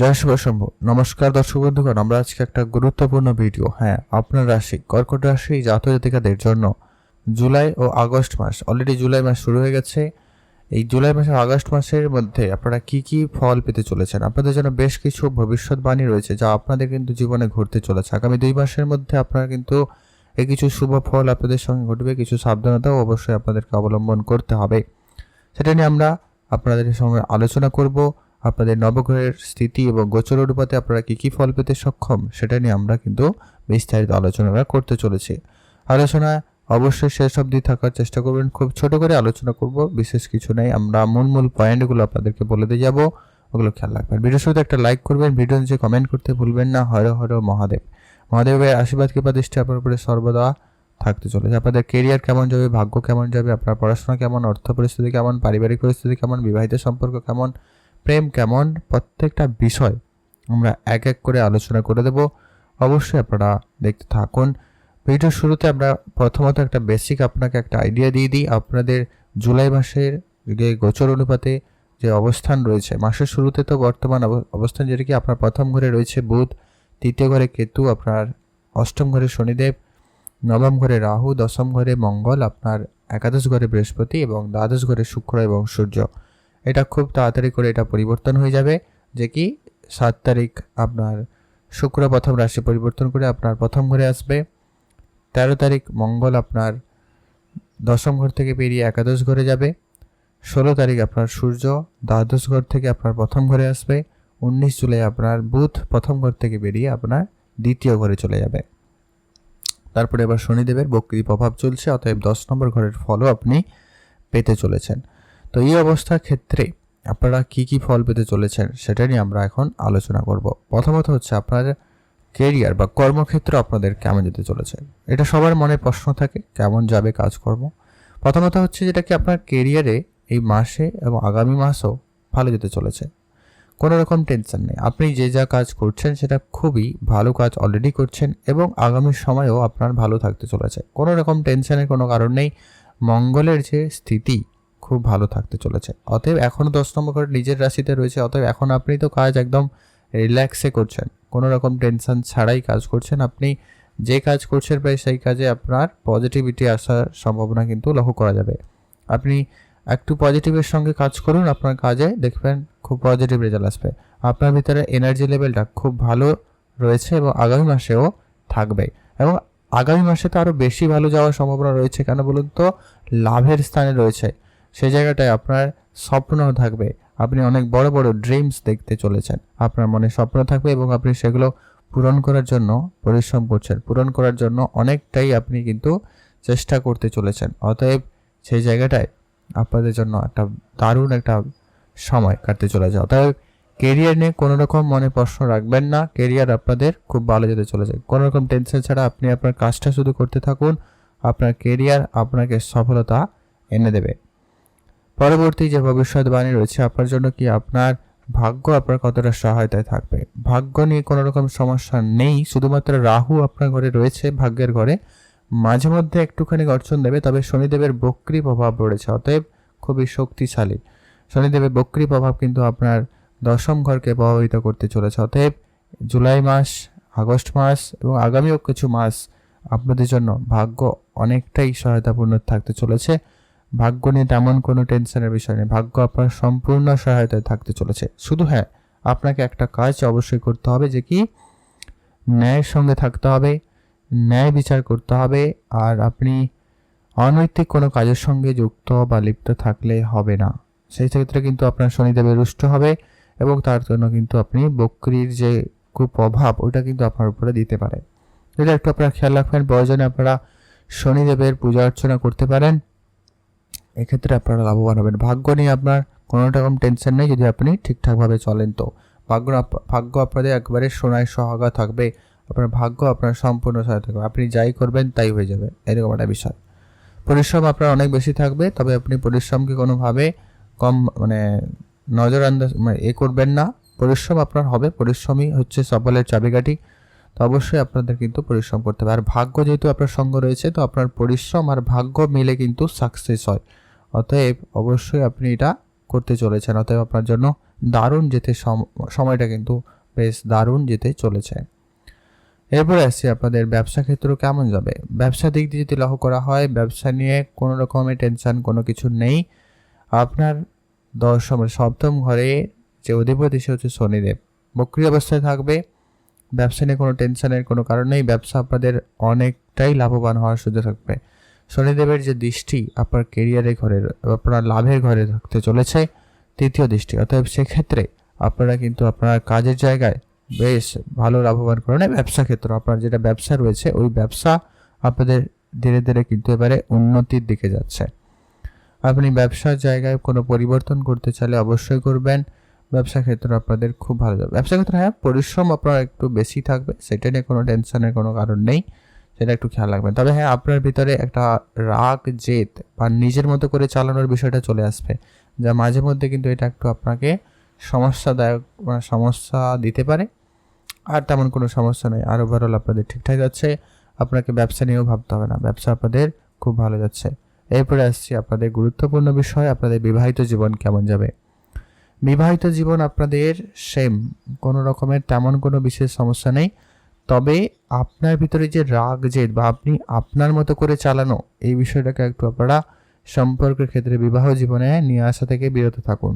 জয় শম্ভু। নমস্কার দর্শক বন্ধুগণ, আমরা আজকে একটা গুরুত্বপূর্ণ ভিডিও। হ্যাঁ আপনার রাশি, কর্কট রাশি জাতিকাদের জন্য। জুলাই ও আগস্ট মাস অলরেডি জুলাই মাস শুরু হয়ে গেছে। এই জুলাই মাসে আগস্ট মাসের মধ্যে আপনারা কি কি ফল পেতে চলেছেন? আপনাদের জন্য বেশ কিছু ভবিষ্যৎবাণী রয়েছে, যা আপনাদের কিন্তু জীবনে ঘটতে চলেছে। আগামী দুই মাসের মধ্যে আপনারা কিন্তু এই কিছু শুভ ফল আপনাদের সঙ্গে ঘটবে, কিছু সাবধানতাও অবশ্যই আপনাদেরকে অবলম্বন করতে হবে। সেটা নিয়ে আমরা আপনাদের সঙ্গে আলোচনা করব। আপনাদের নবগ্রহের স্থিতি এবং গোচর অনুপাতে আপনারা কী কী ফল পেতে সক্ষম, সেটা নিয়ে আমরা কিন্তু বিস্তারিত আলোচনা করতে চলেছি। আলোচনা অবশ্যই শেষ অবধি থাকার চেষ্টা করবেন। খুব ছোট করে আলোচনা করব, বিশেষ কিছু নেই। আমরা মূল মূল পয়েন্টগুলো আপনাদেরকে বলে দিয়ে যাব, ওগুলো খেয়াল রাখবেন। ভিডিও শুরুতে একটা লাইক করবেন, ভিডিও নিচে কমেন্ট করতে ভুলবেন না। হর হর মহাদেব। মহাদেবের আশীর্বাদ, কৃপা, দৃষ্টি আপনার উপরে সর্বদা থাকতে চলেছে। আপনাদের কেরিয়ার কেমন যাবে, ভাগ্য কেমন যাবে, আপনার পড়াশোনা কেমন, অর্থ পরিস্থিতি কেমন, পারিবারিক পরিস্থিতি কেমন, বিবাহিত সম্পর্ক কেমন প্রেম কেমন? প্রত্যেকটা বিষয় আমরা এক এক করে আলোচনা করে দেব। অবশ্যই আপনারা দেখতে থাকুন। ভিডিওর শুরুতে আমরা প্রথমত একটা বেসিক আপনাকে একটা আইডিয়া দিয়ে দিই। আপনাদের জুলাই মাসের যে গোচর অনুপাতে যে অবস্থান রয়েছে, মাসের শুরুতে তো বর্তমান অব- অবস্থান যেটা কি, আপনার প্রথম ঘরে রয়েছে বুধ, তৃতীয় ঘরে কেতু, আপনার অষ্টম ঘরে শনিদেব, নবম ঘরে রাহু, দশম ঘরে মঙ্গল, আপনার একাদশ ঘরে বৃহস্পতি এবং দ্বাদশ ঘরে শুক্র এবং সূর্য। এটা খুব তাড়াতাড়ি করে এটা পরিবর্তন হয়ে যাবে যে কি সাত তারিখ আপনার শুক্র প্রথম রাশি পরিবর্তন করে আপনার প্রথম ঘরে আসবে। তেরো তারিখ মঙ্গল আপনার দশম ঘর থেকে বেরিয়ে একাদশ ঘরে যাবে। ষোলো তারিখ আপনার সূর্য দ্বাদশ ঘর থেকে আপনার প্রথম ঘরে আসবে। উনিশ জুলাই আপনার বুধ প্রথম ঘর থেকে বেরিয়ে আপনার দ্বিতীয় ঘরে চলে যাবে। তারপরে এবার শনিদেবের বক্রি প্রভাব চলছে, অতএব দশ নম্বর ঘরের ফলও আপনি পেতে চলেছেন। তো এই অবস্থার ক্ষেত্রে আপনারা কি কি ফল পেতে চলেছেন সেটা নিয়ে আমরা এখন আলোচনা করব। প্রথমত হচ্ছে আপনার কেরিয়ার বা কর্মক্ষেত্র আপনাদের কেমন যেতে চলেছে? এটা সবার মনে প্রশ্ন থাকে, কেমন যাবে কাজকর্ম? প্রথমত হচ্ছে যেটা কি আপনার কেরিয়ারে এই মাসে এবং আগামী মাসও ভালো যেতে চলেছে। কোনো রকম টেনশন নেই। আপনি যে যা কাজ করছেন সেটা খুবই ভালো কাজ অলরেডি করছেন এবং আগামী সময়েও আপনার ভালো থাকতে চলেছে। কোনো রকম টেনশনের কোনো কারণ নেই। মঙ্গলের যে স্থিতি খুব ভালো থাকতে চলেছে। অতএব এখনও দশ নম্বর করে নিজের রাশিতে রয়েছে, অতএব এখন আপনি তো কাজ একদম রিল্যাক্সে করছেন। কোনো রকম টেনশন ছাড়াই কাজ করছেন। আপনি যে কাজ করছেন প্রায় সেই কাজে আপনার পজিটিভিটি আসার সম্ভাবনা কিন্তু লক্ষ্য করা যাবে। আপনি একটু পজিটিভের সঙ্গে কাজ করুন, আপনার কাজে দেখবেন খুব পজিটিভ রেজাল্ট আসবে। আপনার ভিতরে এনার্জি লেভেলটা খুব ভালো রয়েছে এবং আগামী মাসেও থাকবে। এবং আগামী মাসে তো আরও বেশি ভালো যাওয়ার সম্ভাবনা রয়েছে কেন বলুন তো? লাভের স্থানে রয়েছে। সেই জায়গাটায় আপনার স্বপ্ন থাকবে। আপনি অনেক বড় বড় ড্রিমস দেখতে চলেছেন। আপনার মনে স্বপ্ন থাকবে এবং আপনি সেগুলো পূরণ করার জন্য পরিশ্রম করছেন। পূরণ করার জন্য অনেকটাই আপনি কিন্তু চেষ্টা করতে চলেছেন। অতএব সেই জায়গাটায় আপনাদের জন্য একটা দারুণ একটা সময় কাটতে চলেছে। অতএব কেরিয়ার নিয়ে কোনো রকম মনে প্রশ্ন রাখবেন না। কেরিয়ার আপনাদের খুব ভালো যেতে চলেছে। কোনো রকম টেনশন ছাড়া আপনি আপনার কাজটা শুধু করতে থাকুন। আপনার কেরিয়ার আপনাকে সফলতা এনে দেবে। পরবর্তী যে ভবিষ্যৎবাণী রয়েছে, আপনার জন্য কি আপনার ভাগ্য আপনার কতটা সহায়তায় থাকবে? ভাগ্য নিয়ে কোনো রকম সমস্যা নেই, শুধুমাত্র রাহু আপনার ঘরে রয়েছে, ভাগ্যের ঘরে। মাঝে মধ্যে একটুখানি অর্চন দেবে, তবে শনিদেবের বক্রি প্রভাব রয়েছে, অতএব খুবই শক্তিশালী। শনিদেবের বক্রি প্রভাব কিন্তু আপনার দশম ঘরকে প্রভাবিত করতে চলেছে, অতএব জুলাই মাস, আগস্ট মাস এবং আগামীও কিছু মাস আপনাদের জন্য ভাগ্য অনেকটাই সহায়তাপূর্ণ থাকতে চলেছে। ভাগ্য নিয়ে তেমন কোনো টেনশনের বিষয় নেই। ভাগ্য আপনার সম্পূর্ণ সহায়তায় থাকতে চলেছে। শুধু হ্যাঁ আপনাকে একটা কাজ অবশ্যই করতে হবে যে কি? ন্যায়ের সঙ্গে থাকতে হবে, ন্যায় বিচার করতে হবে, আর আপনি অনৈতিক কোনো কাজের সঙ্গে যুক্ত বা লিপ্ত থাকলে হবে না। সেই ক্ষেত্রে কিন্তু আপনার শনিদেবের রুষ্ট হবে এবং তার জন্য কিন্তু আপনি বক্রির যে কুপ্রভাব, ওটা কিন্তু আপনার উপরে দিতে পারে। এটা একটু আপনারা খেয়াল রাখবেন প্রয়োজনে আপনারা শনিদেবের পূজা অর্চনা করতে পারেন। এক্ষেত্রে আপনারা লাভবান হবেন। ভাগ্য নিয়ে আপনার কোনো রকম টেনশন নেই যদি আপনি ঠিকঠাকভাবে চলেন তো। ভাগ্য ভাগ্য আপনাদের একবারে সোনায় সহাগা থাকবে। আপনার ভাগ্য আপনার সম্পূর্ণ সহায়তা থাকবে। আপনি যাই করবেন তাই হয়ে যাবে। এরকম একটা বিষয়। পরিশ্রম আপনার অনেক বেশি থাকবে, তবে আপনি পরিশ্রমকে কোনোভাবে কম মানে নজর আন্দাজ মানে এ করবেন না। পরিশ্রম আপনার হবে, পরিশ্রমই হচ্ছে সফলের চাবিকাঠি। তো অবশ্যই আপনাদের কিন্তু পরিশ্রম করতে হবে। আর ভাগ্য যেহেতু আপনার সঙ্গ রয়েছে, তো আপনার পরিশ্রম আর ভাগ্য মিলে কিন্তু সাকসেস হয়। অতএব অবশ্যই আপনি এটা করতে চলেছেন। অতএব আপনার জন্য দারুণ যেতে সম- সময়টা কিন্তু বেশ দারুণ যেতে চলেছে। এরপরে আসছি আপনাদের ব্যবসা ক্ষেত্র কেমন যাবে? ব্যবসা দিক দিয়ে যদি লক্ষ্য করা হয়, ব্যবসা নিয়ে কোনো রকমের টেনশন কোনো কিছু নেই। আপনার দশম, সপ্তম ঘরে যে অধিপতি সে হচ্ছে শনিদেব। বক্রি অবস্থায় থাকবে। ব্যবসা নিয়ে কোনো টেনশনের কোনো কারণ নেই। ব্যবসা আপনাদের অনেকটাই লাভবান হওয়ার সুযোগ থাকবে। শনিদেবের যে দৃষ্টি আপনার কেরিয়ারে ঘরে, আপনার লাভের ঘরে থাকতে চলেছে, তৃতীয় দৃষ্টি। অতএব সেক্ষেত্রে আপনারা কিন্তু আপনার কাজের জায়গায় বেশ ভালো লাভবান করেন ব্যবসা ক্ষেত্র, আপনার যেটা ব্যবসা রয়েছে, ওই ব্যবসা আপনাদের ধীরে ধীরে কিন্তু এবারে উন্নতির দিকে যাচ্ছে। আপনি ব্যবসার জায়গায় কোনো পরিবর্তন করতে চাইলে অবশ্যই করবেন। ব্যবসা ক্ষেত্র আপনাদের খুব ভালো যাবে। ব্যবসা ক্ষেত্রে হ্যাঁ পরিশ্রম আপনার একটু বেশি থাকবে, সেটা নিয়ে কোনো টেনশনের কোনো কারণ নেই। সেটা একটু খেয়াল রাখবেন। তবে হ্যাঁ আপনার ভিতরে একটা রাগ, জেদ বা নিজের মতো করে চালানোর বিষয়টা চলে আসবে। যা মাঝে মধ্যে কিন্তু এটা একটু আপনাকে সমস্যাদায়ক বা সমস্যা দিতে পারে। আর তেমন কোনো সমস্যা নেই। আর ওভারঅল আপনাদের ঠিকঠাক যাচ্ছে। আপনাকে ব্যবসা নিয়েও ভাবতে হবে না। ব্যবসা আপনাদের খুব ভালো যাচ্ছে। এরপরে আসছি আপনাদের গুরুত্বপূর্ণ বিষয়, আপনাদের বিবাহিত জীবন কেমন যাবে? বিবাহিত জীবন আপনাদের সেম কোনো রকমের তেমন কোনো বিশেষ সমস্যা নেই। তবে আপনার ভিতরে যে রাগ জেদ বা আপনি আপনার মতো করে চালানো, এই বিষয়টাকে একটু আপনারা সম্পর্কের ক্ষেত্রে বিবাহ জীবনে নিয়ে আসা থেকে বিরত থাকুন।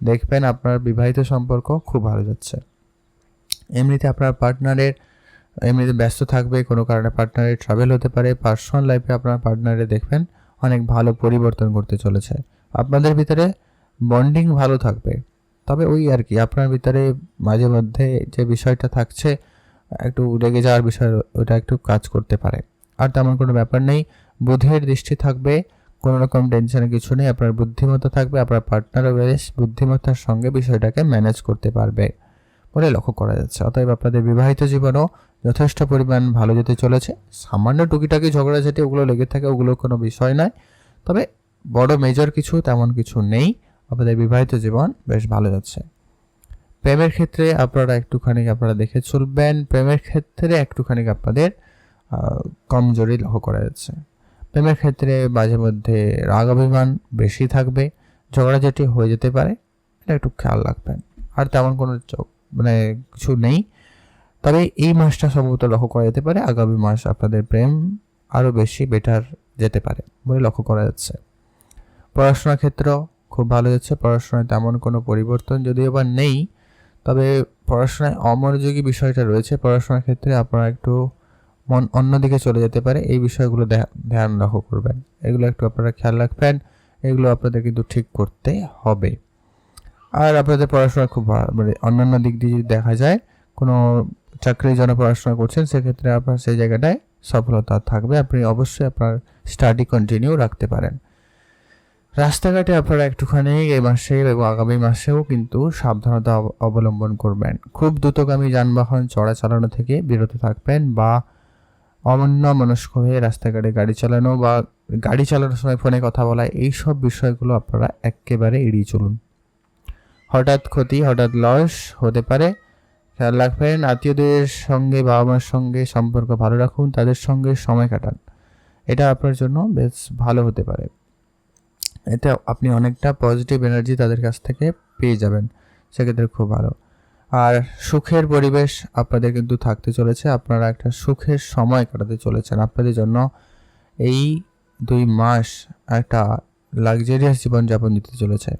দেখবেন আপনার বিবাহিত সম্পর্ক খুব ভালো যাচ্ছে। এমনিতে আপনার পার্টনারের এমনিতে ব্যস্ত থাকবে, কোনো কারণে পার্টনারের ট্রাভেল হতে পারে পার্সোনাল লাইফে আপনার পার্টনারে দেখবেন অনেক ভালো পরিবর্তন করতে চলেছে। আপনাদের ভিতরে বন্ডিং ভালো থাকবে। তবে ওই আর কি, আপনার ভিতরে মাঝে মধ্যে যে বিষয়টা থাকছে একটু রেগে যাওয়ার বিষয়, ওটা একটু কাজ করতে পারে। আর তেমন কোনো ব্যাপার নেই। বুধের দৃষ্টি থাকবে, কোনো রকম টেনশনের কিছু নেই, আপনার বুদ্ধিমত্তা থাকবে, আপনার পার্টনারও বেশ বুদ্ধিমত্তার সঙ্গে বিষয়টাকে ম্যানেজ করতে পারবে বলে লক্ষ্য করা যাচ্ছে। অতএব আপনাদের বিবাহিত জীবনও যথেষ্ট পরিমাণ ভালো যেতে চলেছে। সামান্য টুকিটাকি ঝগড়াঝাটি ওগুলো লেগে থাকে, ওগুলো কোনো বিষয় নয়। তবে বড় মেজর কিছু তেমন কিছু নেই। আপনাদের বিবাহিত জীবন বেশ ভালো যাচ্ছে। প্রেমের ক্ষেত্রে আপনারা একটুখানি আপনারা দেখে চলবেন। প্রেমের ক্ষেত্রে একটুখানি আপনাদের কমজোরি লক্ষ্য করা যাচ্ছে। প্রেমের ক্ষেত্রে মাঝে মধ্যে রাগ অভিমান বেশি থাকবে। ঝগড়াঝাটি হয়ে যেতে পারে, এটা একটু খেয়াল রাখবেন। আর তেমন কোনো মানে কিছু নেই। তবে এই মাসটা সম্ভবত লক্ষ্য করা যেতে পারে। আগামী মাস আপনাদের প্রেম আরও বেশি বেটার যেতে পারে বলে লক্ষ্য করা যাচ্ছে। পড়াশোনার ক্ষেত্র খুব ভালো যাচ্ছে। পড়াশোনায় তেমন কোনো পরিবর্তন যদিও বা নেই। তবে পড়াশোনায় অমনোযোগী বিষয়টা রয়েছে। পড়াশোনার ক্ষেত্রে আপনারা একটু মন অন্যদিকে চলে যেতে পারে। এই বিষয়গুলো ধ্যান লক্ষ্য করবেন। এগুলো একটু আপনারা খেয়াল রাখবেন। এগুলো আপনাদের কিন্তু ঠিক করতে হবে। আর আপনাদের পড়াশোনা খুব মানে অন্যান্য দিক দিয়ে যদি দেখা যায়, কোনো চাকরির জন্য পড়াশোনা করছেন, সেক্ষেত্রে আপনার সেই জায়গাটায় সফলতা থাকবে। আপনি অবশ্যই আপনার স্টাডি কন্টিনিউ রাখতে পারেন। রাস্তাঘাটে আপনারা একটুখানি এই মাসে এবং আগামী মাসেও কিন্তু সাবধানতা অব- অবলম্বন করবেন। খুব দ্রুতগামী যানবাহন চড়াচালানো থেকে বিরত থাকবেন বা অমান্য মনস্ক হয়ে রাস্তাঘাটে গাড়ি চালানো বা গাড়ি চালানোর সময় ফোনে কথা বলা এই সব বিষয়গুলো আপনারা একেবারে এড়িয়ে চলুন। হঠাৎ ক্ষতি, হঠাৎ লস হতে পারে। খেয়াল রাখবেন, আত্মীয়দের সঙ্গে বাবা মার সঙ্গে সম্পর্ক ভালো রাখুন, তাদের সঙ্গে সময় কাটান। এটা আপনার জন্য বেশ ভালো হতে পারে। এতে আপনি অনেকটা পজিটিভ এনার্জি তাদের কাছ থেকে পেয়ে যাবেন। সেক্ষেত্রে খুব ভালো। আর সুখের পরিবেশ আপনাদের কিন্তু থাকতে চলেছে। আপনারা একটা সুখের সময় কাটাতে চলেছেন। আপনাদের জন্য এই দুই মাস একটা লাক্সারিয়াস জীবনযাপন দিতে চলেছে।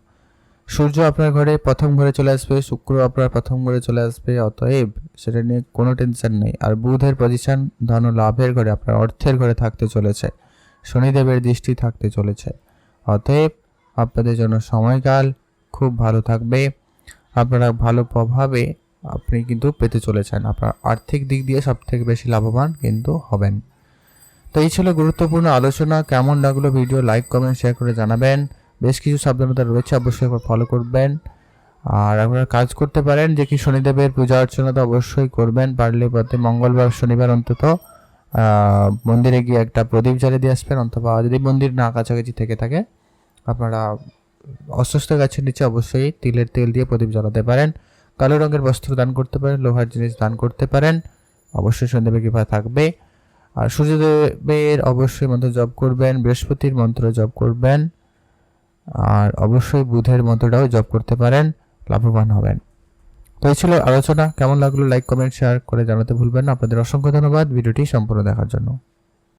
সূর্য আপনার ঘরে প্রথম ঘরে চলে আসবে, শুক্র আপনার প্রথম ঘরে চলে আসবে, অতএব সেটা নিয়ে কোনো টেনশন নেই। আর বুধের পজিশন ধন লাভের ঘরে, আপনার অর্থের ঘরে থাকতে চলেছে। শনিদেবের দৃষ্টি থাকতে চলেছে। অতএব আপনাদের জন্য সময়কাল খুব ভালো থাকবে। আপনারা ভালো প্রভাবে আপনি কিন্তু পেতে চলেছেন। আপনার আর্থিক দিক দিয়ে সব থেকে বেশি লাভবান কিন্তু হবেন। তো এই ছিল গুরুত্বপূর্ণ আলোচনা। কেমন লাগল ভিডিও লাইক, কমেন্ট, শেয়ার করে জানাবেন। বেশ কিছু সাবধানতা রয়েছে, অবশ্যই ফলো করবেন। আর আপনারা কাজ করতে পারেন। যে কি শনিদেবের পূজা অর্চনা তো অবশ্যই করবেন। পারলে প্রতি মঙ্গলবার, শনিবার অন্তত। মন্দিরে গিয়ে একটা প্রদীপ জ্বালিয়ে দিয়ে আসবেন, অথবা যদি মন্দির না কাছাকাছি থেকে থাকে, আপনারা অস্বস্ಥ গাছের নিচে অবশ্যই তিলের তেল দিয়ে প্রদীপ জ্বালাতে পারেন, কালো রঙের বস্ত্র দান করতে পারেন, লোহার জিনিস দান করতে পারেন, অবশ্যই সন্ধ্যে কৃপা থাকবে। আর সূর্যদেবের অবশ্যই মন্ত্র জপ করবেন, বৃহস্পতির মন্ত্র জপ করবেন, আর অবশ্যই বুধের মন্ত্রটাও জপ করতে পারেন, লাভবান হবেন। তো এই ছিল আলোচনা, কেমন লাগল লাইক কমেন্ট শেয়ার করে জানাতে ভুলবেন না। আপনাদের অসংখ্য ধন্যবাদ ভিডিওটি সম্পূর্ণ দেখার জন্য।